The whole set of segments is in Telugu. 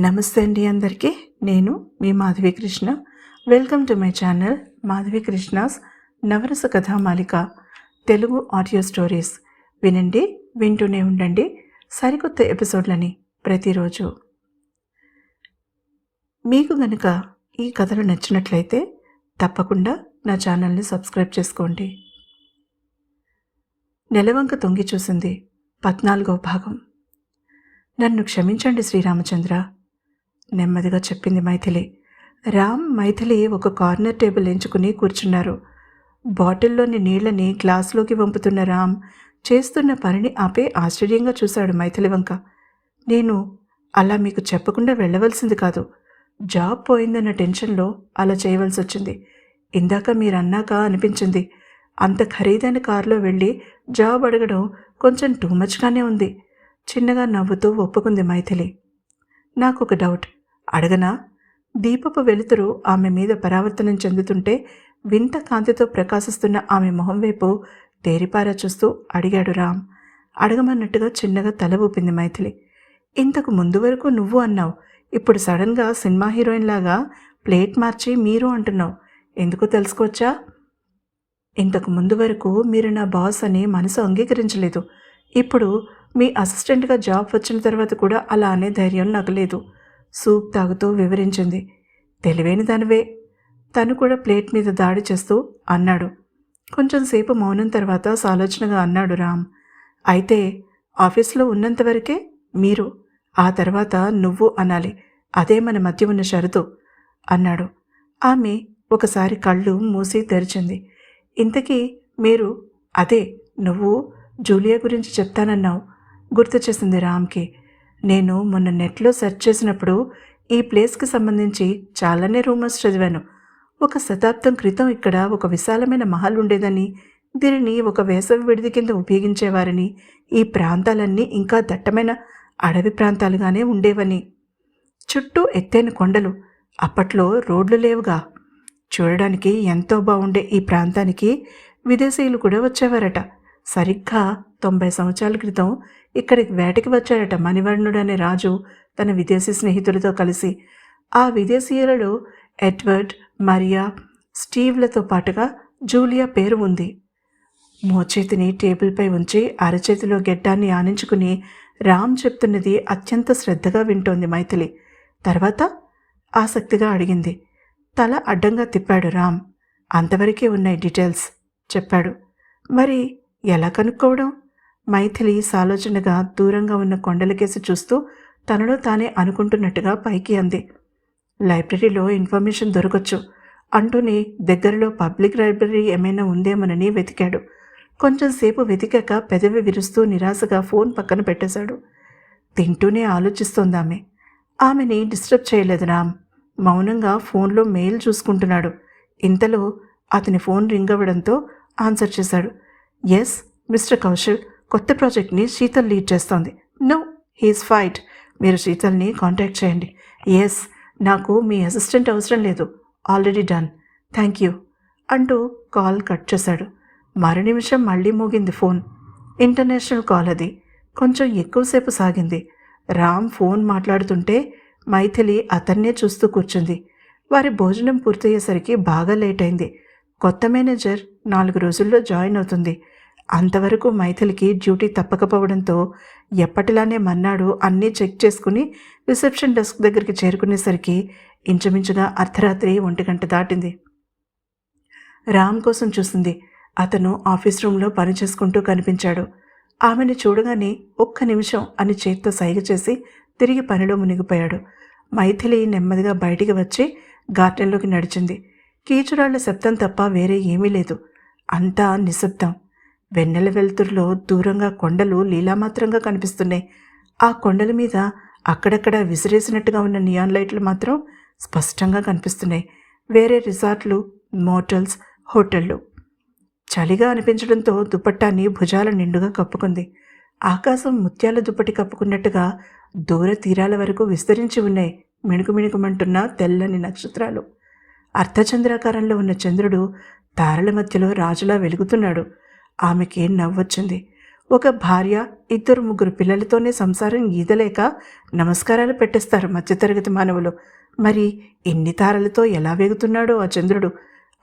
నమస్తే అండి అందరికీ. నేను మీ Madhavi Krishna. Welcome to my channel Madhavi Krishna's Navarasa Kathamalika Telugu audio stories వినండి వింటూనే ఉండండి. సరికొత్త ఎపిసోడ్లని ప్రతిరోజు. మీకు గనుక ఈ కథలు నచ్చినట్లయితే తప్పకుండా నా ఛానల్ని సబ్స్క్రైబ్ చేసుకోండి. నెలవంక తొంగి చూసింది పద్నాలుగో భాగం. నన్ను క్షమించండి శ్రీరామచంద్ర. నెమ్మదిగా చెప్పింది మైథిలి. రామ్ మైథిలి ఒక కార్నర్ టేబుల్ ఎంచుకుని కూర్చున్నారు. బాటిల్లోని నీళ్ళని గ్లాసులోకి వంపుతున్న రామ్ చేస్తున్న పనిని ఆపే ఆశ్చర్యంగా చూశాడు మైథిలి వంక. నేను అలా మీకు చెప్పకుండా వెళ్ళవలసింది కాదు. జాబ్ పోయిందన్న టెన్షన్లో అలా చేయవలసి వచ్చింది. ఇందాక మీరు అన్నాక అనిపించింది. అంత ఖరీదైన కారులో వెళ్ళి జాబ్ అడగడం కొంచెం టూ మచ్గానే ఉంది. చిన్నగా నవ్వుతూ ఒప్పుకుంది మైథిలి. నాకు ఒక డౌట్. అడగనా? దీపపు వెలుతురు ఆమె మీద పరావర్తనం చెందుతుంటే వింత కాంతితో ప్రకాశిస్తున్న ఆమె మొహం వైపు తేరిపారా చూస్తూ అడిగాడు రామ్. అడగమన్నట్టుగా చిన్నగా తల ఊపింది మైథిలి. ఇంతకు ముందు వరకు నువ్వు అన్నావు ఇప్పుడు సడన్గా సినిమా హీరోయిన్ లాగా ప్లేట్ మార్చి మీరు అంటున్నావు. ఎందుకు తెలుసుకోవచ్చా? ఇంతకు ముందు వరకు మీరు నా బాస్ అని మనసు అంగీకరించలేదు. ఇప్పుడు మీ అసిస్టెంట్గా జాబ్ వచ్చిన తర్వాత కూడా అలా అనే ధైర్యం నాకు లేదు. సూప్ తాగుతూ వివరించింది. తెలివైన దానివే తను కూడా ప్లేట్ మీద దాడి చేస్తూ అన్నాడు. కొంచెం సేపు మౌనం తర్వాత సాలోచనగా అన్నాడు రామ్. అయితే ఆఫీస్లో ఉన్నంతవరకే మీరు ఆ తర్వాత నువ్వు అనాలి. అదే మన మధ్య ఉన్న షరతు అన్నాడు. ఆమె ఒకసారి కళ్ళు మూసి తెరిచింది. ఇంతకీ మీరు అదే నువ్వు జూలియా గురించి చెప్తానన్నావు గుర్తు చేసింది రామ్కి. నేను మొన్న నెట్లో సెర్చ్ చేసినప్పుడు ఈ ప్లేస్కి సంబంధించి చాలానే రూమర్స్ చదివాను. ఒక శతాబ్దం క్రితం ఇక్కడ ఒక విశాలమైన మహల్ ఉండేదని దీనిని ఒక వేసవి విడిది కింద ఉపయోగించేవారని ఈ ప్రాంతాలన్నీ ఇంకా దట్టమైన అడవి ప్రాంతాలుగానే ఉండేవని. చుట్టూ ఎత్తైన కొండలు అప్పట్లో రోడ్లు లేవుగా. చూడడానికి ఎంతో బాగుండే ఈ ప్రాంతానికి విదేశీయులు కూడా వచ్చేవారట. సరిగ్గా తొంభై సంవత్సరాల క్రితం ఇక్కడికి వేటకి వచ్చాడట మణివర్ణుడు అనే రాజు తన విదేశీ స్నేహితులతో కలిసి. ఆ విదేశీయులలో ఎడ్వర్డ్ మరియా స్టీవ్లతో పాటుగా జూలియా పేరు ఉంది. మోచేతిని టేబుల్పై ఉంచి అరచేతిలో గెడ్డాన్ని ఆనించుకుని రామ్ చెప్తున్నది అత్యంత శ్రద్ధగా వింటోంది మైథిలి. తర్వాత ఆసక్తిగా అడిగింది. తల అడ్డంగా తిప్పాడు రామ్. అంతవరకే ఉన్నాయి డీటెయిల్స్ చెప్పాడు. మరి ఎలా కనుక్కోవడం? మైథిలి సాలోచనగా దూరంగా ఉన్న కొండలకేసి చూస్తూ తనలో తానే అనుకుంటున్నట్టుగా పైకి అంది. లైబ్రరీలో ఇన్ఫర్మేషన్ దొరకచ్చు. అంటూనే దగ్గరలో పబ్లిక్ లైబ్రరీ ఏమైనా ఉందేమోనని వెతికాడు. కొంచెం సేపు వెతికాక పెదవి విరుస్తూ నిరాశగా ఫోన్ పక్కన పెట్టేశాడు. తింటూనే ఆలోచిస్తోందామె. ఆమెని డిస్టర్బ్ చేయలేదు రామ్. మౌనంగా ఫోన్లో మెయిల్ చూసుకుంటున్నాడు. ఇంతలో అతని ఫోన్ రింగ్ అవ్వడంతో ఆన్సర్ చేశాడు. ఎస్ మిస్టర్ కౌశల్ కొత్త ప్రాజెక్ట్ని శీతల్ లీడ్ చేస్తోంది. నో హీస్ ఫైట్ మీరు శీతల్ని కాంటాక్ట్ చేయండి. ఎస్ నాకు మీ అసిస్టెంట్ అవసరం లేదు. ఆల్రెడీ డన్ థ్యాంక్ యూ అంటూ కాల్ కట్ చేశాడు. మరు నిమిషం మళ్ళీ మోగింది ఫోన్ ఇంటర్నేషనల్ కాల్ అది. కొంచెం ఎక్కువసేపు సాగింది. రామ్ ఫోన్ మాట్లాడుతుంటే మైథిలి అతన్నే చూస్తూ కూర్చుంది. వారి భోజనం పూర్తయ్యేసరికి బాగా లేట్ అయింది. కొత్త మేనేజర్ నాలుగు రోజుల్లో జాయిన్ అవుతుంది. అంతవరకు మైథిలికి డ్యూటీ తప్పకపోవడంతో ఎప్పటిలానే మన్నాడు అన్నీ చెక్ చేసుకుని రిసెప్షన్ డెస్క్ దగ్గరికి చేరుకునేసరికి ఇంచుమించుగా అర్ధరాత్రి ఒంటి గంట దాటింది. రామ్ కోసం చూసింది. అతను ఆఫీస్ రూమ్లో పని చేసుకుంటూ కనిపించాడు. ఆమెను చూడగానే ఒక్క నిమిషం అని చేత్తో సైగ చేసి తిరిగి పనిలో మునిగిపోయాడు. మైథిలి నెమ్మదిగా బయటికి వచ్చి గార్డెన్లోకి నడిచింది. కీచురాళ్ళ శబ్దం తప్ప వేరే ఏమీ లేదు. అంతా నిశ్శబ్దం. వెన్నెల వెలుతురులో దూరంగా కొండలు లీలామాత్రంగా కనిపిస్తున్నాయి. ఆ కొండల మీద అక్కడక్కడ విసిరేసినట్టుగా ఉన్న నియాన్ లైట్లు మాత్రం స్పష్టంగా కనిపిస్తున్నాయి. వేరే రిసార్ట్లు మోటల్స్ హోటళ్ళు. చలిగా అనిపించడంతో దుపట్టాన్ని భుజాల నిండుగా కప్పుకుంది. ఆకాశం ముత్యాల దుప్పటి కప్పుకున్నట్టుగా దూర తీరాల వరకు విస్తరించి ఉన్నాయి. మిణుకు మిణుకుమంటున్న తెల్లని నక్షత్రాలు. అర్ధచంద్రాకారంలో ఉన్న చంద్రుడు తారల మధ్యలో రాజులా వెలుగుతున్నాడు. ఆమెకి నవ్వొచ్చింది. ఒక భార్య ఇద్దరు ముగ్గురు పిల్లలతోనే సంసారం ఈదలేక నమస్కారాలు పెట్టేస్తారు మధ్యతరగతి మానవులు. మరి ఎన్ని తారలతో ఎలా వేగుతున్నాడో ఆ చంద్రుడు.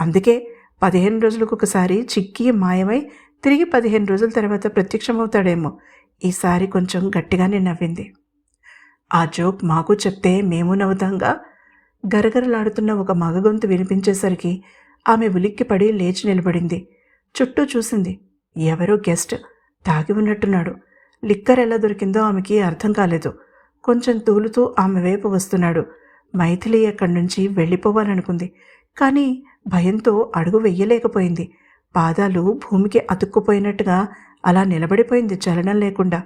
అందుకే పదిహేను రోజులకు ఒకసారి చిక్కి మాయమై తిరిగి పదిహేను రోజుల తర్వాత ప్రత్యక్షమవుతాడేమో. ఈసారి కొంచెం గట్టిగానే నవ్వింది. ఆ జోక్ మాకు చెప్తే మేము నవ్వుతాంగా? గరగరలాడుతున్న ఒక మగ గొంతు వినిపించేసరికి ఆమె ఉలిక్కిపడి లేచి నిలబడింది. చుట్టూ చూసింది ఎవరో గెస్ట్ తాగి ఉన్నట్టున్నాడు. లిక్కర్ ఎలా దొరికిందో ఆమెకి అర్థం కాలేదు. కొంచెం తూలుతూ ఆమె వైపు వస్తున్నాడు. మైథిలి అక్కడి నుంచి వెళ్ళిపోవాలనుకుంది కానీ భయంతో అడుగు వెయ్యలేకపోయింది. పాదాలు భూమికి అతుక్కుపోయినట్టుగా అలా నిలబడిపోయింది చలనం లేకుండా.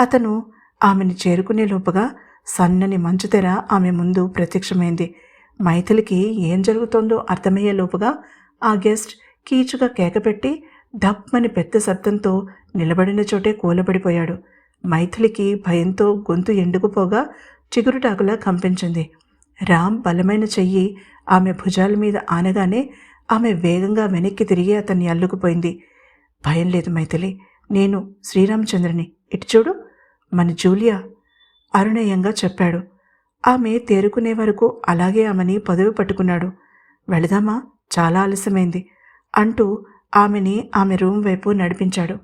అతను ఆమెను చేరుకునే లోపుగా సన్నని మంచుతెర ఆమె ముందు ప్రత్యక్షమైంది. మైథిలికి ఏం జరుగుతోందో అర్థమయ్యే లోపుగా ఆ గెస్ట్ కీచుగా కేకపెట్టి దప్పని పెద్ద శబ్దంతో నిలబడిన చోటే కూలబడిపోయాడు. మైథిలికి భయంతో గొంతు ఎండుకుపోగా చిగురుటాకులా కంపించింది. రామ్ బలమైన చెయ్యి ఆమె భుజాల మీద ఆనగానే ఆమె వేగంగా వెనక్కి తిరిగి అతన్ని అల్లుకుపోయింది. భయం లేదు మైథిలి నేను శ్రీరామచంద్రని. ఇటు చూడు మన జూలియా అరుణయంగా చెప్పాడు. ఆమె తేరుకునే వరకు అలాగే ఆమెని పదవి పట్టుకున్నాడు. వెళదామా? చాలా ఆలస్యమైంది అంటూ ఆమెని ఆమె రూమ్ వైపు నడిపించాడు.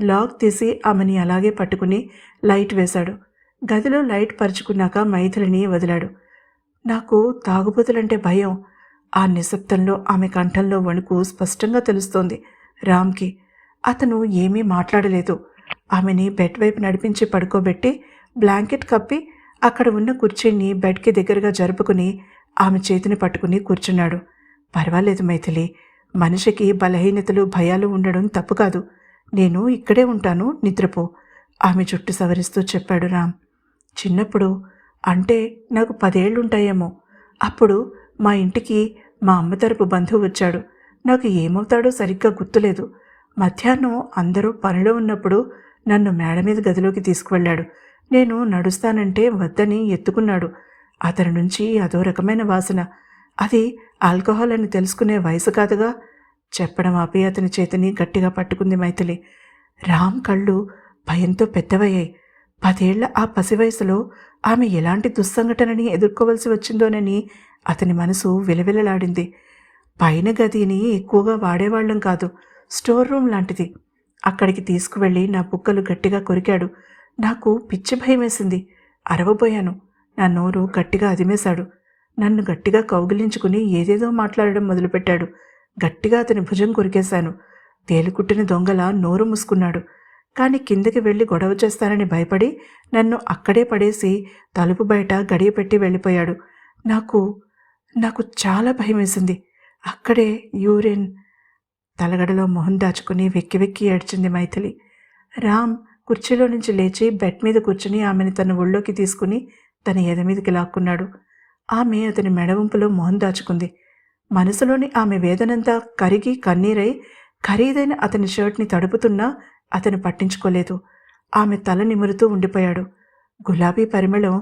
లాక్ తీసి ఆమెని అలాగే పట్టుకుని లైట్ వేశాడు. గదిలో లైట్ పరుచుకున్నాక మైథిలిని వదిలాడు. నాకు తాగుబోతులంటే భయం. ఆ నిశ్శబ్దంలో ఆమె కంఠంలో వణుకు స్పష్టంగా తెలుస్తోంది రామ్కి. అతను ఏమీ మాట్లాడలేదు. ఆమెని బెడ్ వైపు నడిపించి పడుకోబెట్టి బ్లాంకెట్ కప్పి అక్కడ ఉన్న కుర్చీని బెడ్కి దగ్గరగా జరుపుకుని ఆమె చేతిని పట్టుకుని కూర్చున్నాడు. పర్వాలేదు మైథిలి. మనిషికి బలహీనతలు భయాలు ఉండడం తప్పు కాదు. నేను ఇక్కడే ఉంటాను. నిద్రపో. ఆమె చుట్టూ సవరిస్తూ చెప్పాడు రామ్. చిన్నప్పుడు అంటే నాకు పదేళ్ళుంటాయేమో అప్పుడు మా ఇంటికి మా అమ్మ తరపు బంధువు వచ్చాడు. నాకు ఏమవుతాడో సరిగ్గా గుర్తులేదు. మధ్యాహ్నం అందరూ పనిలో ఉన్నప్పుడు నన్ను మేడ మీద గదిలోకి తీసుకువెళ్ళాడు. నేను నడుస్తానంటే వద్దని ఎత్తుకున్నాడు. అతని నుంచి అదో రకమైన వాసన. అది ఆల్కహాల్ అని తెలుసుకునే వయసు కాదుగా? చెప్పడం ఆపి అతని చేతిని గట్టిగా పట్టుకుంది మైథిలి. రామ్ కళ్ళు భయంతో పెద్దవయ్యాయి. పదేళ్ళ ఆ పసి వయసులో ఆమె ఎలాంటి దుస్సంఘటనని ఎదుర్కోవలసి వచ్చిందోనని అతని మనసు విలవిలలాడింది. పైన గదిని ఎక్కువగా వాడేవాళ్ళం కాదు. స్టోర్ రూమ్ లాంటిది. అక్కడికి తీసుకువెళ్ళి నా బుక్కలు గట్టిగా కొరికాడు. నాకు పిచ్చి భయం వేసింది అరవబోయాను. నా నోరు గట్టిగా అదిమేశాడు. నన్ను గట్టిగా కౌగిలించుకుని ఏదేదో మాట్లాడడం మొదలుపెట్టాడు. గట్టిగా అతని భుజం కొరికేశాను. తేలికుట్టిన దొంగల నోరు మూసుకున్నాడు. కానీ కిందకి వెళ్ళి గొడవ చేస్తానని భయపడి నన్ను అక్కడే పడేసి తలుపు బయట గడియపెట్టి వెళ్ళిపోయాడు. నాకు నాకు చాలా భయం వేసింది అక్కడే యూరిన్ తలగడలో మొహం దాచుకుని వెక్కి వెక్కి ఏడ్చింది మైథిలి. రామ్ కుర్చీలో నుంచి లేచి బెడ్ మీద కూర్చుని ఆమెను తన ఒళ్ళోకి తీసుకుని తన ఎద మీదకి లాక్కున్నాడు. ఆమె అతని మెడవంపులో మొహం దాచుకుంది. మనసులోని ఆమె వేదనంతా కరిగి కన్నీరై ఖరీదైన అతని షర్ట్ని తడుపుతున్నా అతను పట్టించుకోలేదు. ఆమె తల నిమురుతూ ఉండిపోయాడు. గులాబీ పరిమళం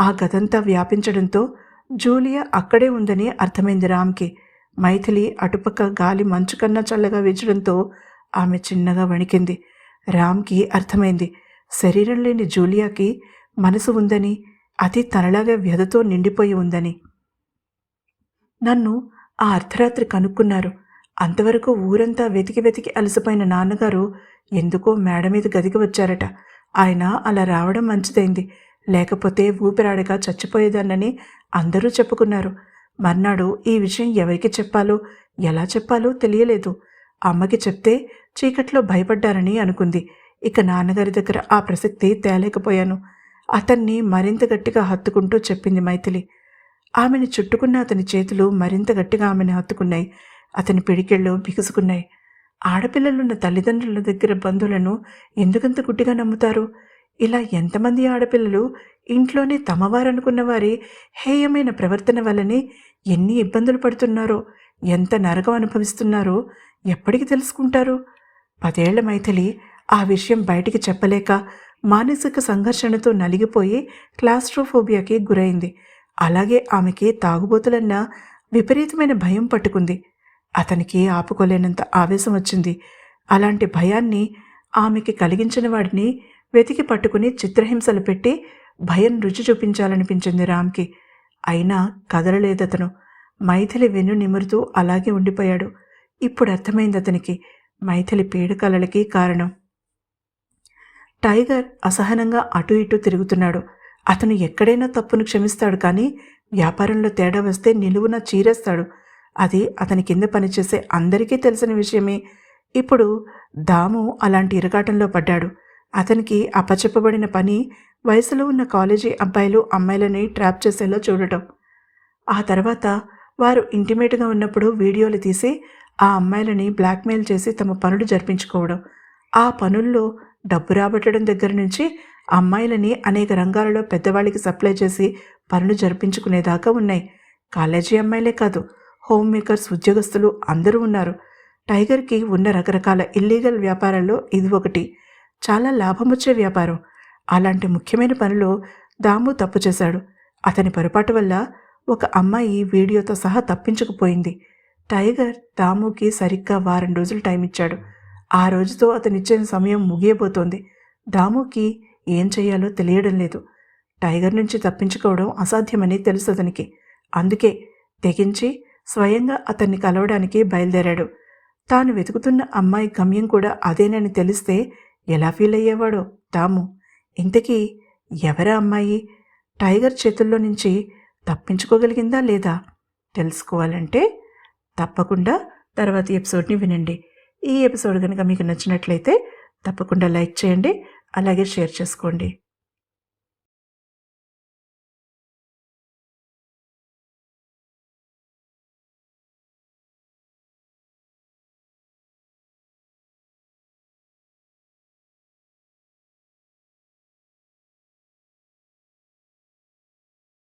ఆ గదంతా వ్యాపించడంతో జూలియా అక్కడే ఉందని అర్థమైంది రామ్కి. మైథిలి అటుపక్క గాలి మంచు కన్నా చల్లగా వేచడంతో ఆమె చిన్నగా వణికింది. రామ్కి అర్థమైంది. శరీరం లేని జూలియాకి మనసు ఉందని అది తనలాగా వ్యధతో నిండిపోయి ఉందని. నన్ను ఆ అర్ధరాత్రి కనుక్కున్నారు. అంతవరకు ఊరంతా వెతికి వెతికి అలసిపోయిన నాన్నగారు ఎందుకో మేడ మీద గదికి వచ్చారట. ఆయన అలా రావడం మంచిదైంది. లేకపోతే ఊపిరాడగా చచ్చిపోయేదాన్నని అందరూ చెప్పుకున్నారు. మర్నాడు ఈ విషయం ఎవరికి చెప్పాలో ఎలా చెప్పాలో తెలియలేదు. అమ్మకి చెప్తే చీకట్లో భయపడ్డారని అనుకుంది. ఇక నాన్నగారి దగ్గర ఆ ప్రసక్తి తేలేకపోయాను. అతన్ని మరింత గట్టిగా హత్తుకుంటూ చెప్పింది మైథిలి. ఆమెను చుట్టుకున్న అతని చేతులు మరింత గట్టిగా ఆమెను హత్తుకున్నాయి. అతని పిడికెళ్ళు బిగుసుకున్నాయి. ఆడపిల్లలున్న తల్లిదండ్రుల దగ్గర బంధువులను ఎందుకంత గుడ్డిగా నమ్ముతారు? ఇలా ఎంతమంది ఆడపిల్లలు ఇంట్లోనే తమవారనుకున్న వారి హేయమైన ప్రవర్తన వల్లనే ఎన్ని ఇబ్బందులు పడుతున్నారో ఎంత నరకం అనుభవిస్తున్నారో ఎప్పటికి తెలుసుకుంటారు? పదేళ్ళ మైథిలి ఆ విషయం బయటికి చెప్పలేక మానసిక సంఘర్షణతో నలిగిపోయి క్లాస్ట్రోఫోబియాకి గురైంది. అలాగే ఆమెకి తాగుబోతులన్న విపరీతమైన భయం పట్టుకుంది. అతనికి ఆపుకోలేనంత ఆవేశం వచ్చింది. అలాంటి భయాన్ని ఆమెకి కలిగించిన వాడిని వెతికి పట్టుకుని చిత్రహింసలు పెట్టి భయం రుచి చూపించాలనిపించింది రామ్కి. అయినా కదలలేదతను. మైథిలి వెన్ను నిమురుతూ అలాగే ఉండిపోయాడు. ఇప్పుడు అర్థమైంది అతనికి. మైథిలి పీడకలలకి కారణం. టైగర్ అసహనంగా అటు ఇటు తిరుగుతున్నాడు. అతను ఎక్కడైనా తప్పును క్షమిస్తాడు కానీ వ్యాపారంలో తేడా వస్తే నిలువున చీరేస్తాడు. అది అతని కింద పనిచేసే అందరికీ తెలిసిన విషయమే. ఇప్పుడు దాము అలాంటి ఇరకాటంలో పడ్డాడు. అతనికి అప్పచెప్పబడిన పని వయసులో ఉన్న కాలేజీ అబ్బాయిలు అమ్మాయిలని ట్రాప్ చేసేలా చూడటం. ఆ తర్వాత వారు ఇంటిమేట్గా ఉన్నప్పుడు వీడియోలు తీసి ఆ అమ్మాయిలని బ్లాక్మెయిల్ చేసి తమ పనులు జరిపించుకోవడం. ఆ పనుల్లో డబ్బు రాబట్టడం దగ్గర నుంచి అమ్మాయిలని అనేక రంగాలలో పెద్దవాళ్ళకి సప్లై చేసి పనులు జరిపించుకునేదాకా ఉన్నాయి. కాలేజీ అమ్మాయిలే కాదు హోమ్ మేకర్స్ ఉద్యోగస్తులు అందరూ ఉన్నారు. టైగర్కి ఉన్న రకరకాల ఇల్లీగల్ వ్యాపారాల్లో ఇది ఒకటి. చాలా లాభం వచ్చే వ్యాపారం. అలాంటి ముఖ్యమైన పనిలో దాము తప్పు చేశాడు. అతని పొరపాటు వల్ల ఒక అమ్మాయి వీడియోతో సహా తప్పించుకుపోయింది. టైగర్ దాముకి సరిగ్గా వారం రోజులు టైం ఇచ్చాడు. ఆ రోజుతో అతనిచ్చిన సమయం ముగియబోతోంది. దాముకి ఏం చేయాలో తెలియడం లేదు. టైగర్ నుంచి తప్పించుకోవడం అసాధ్యమని తెలుసు అతనికి. అందుకే తెగించి స్వయంగా అతన్ని కలవడానికి బయలుదేరాడు. తాను వెతుకుతున్న అమ్మాయి గమ్యం కూడా అదేనని తెలిస్తే ఎలా ఫీల్ అయ్యేవాడో దాము ఇంతకీ ఎవరా అమ్మాయి? టైగర్ చేతుల్లో నుంచి తప్పించుకోగలిగిందా లేదా? తెలుసుకోవాలంటే తప్పకుండా తర్వాత ఎపిసోడ్ని వినండి. ఈ ఎపిసోడ్ కనుక మీకు నచ్చినట్లయితే తప్పకుండా లైక్ చేయండి అలాగే షేర్ చేసుకోండి.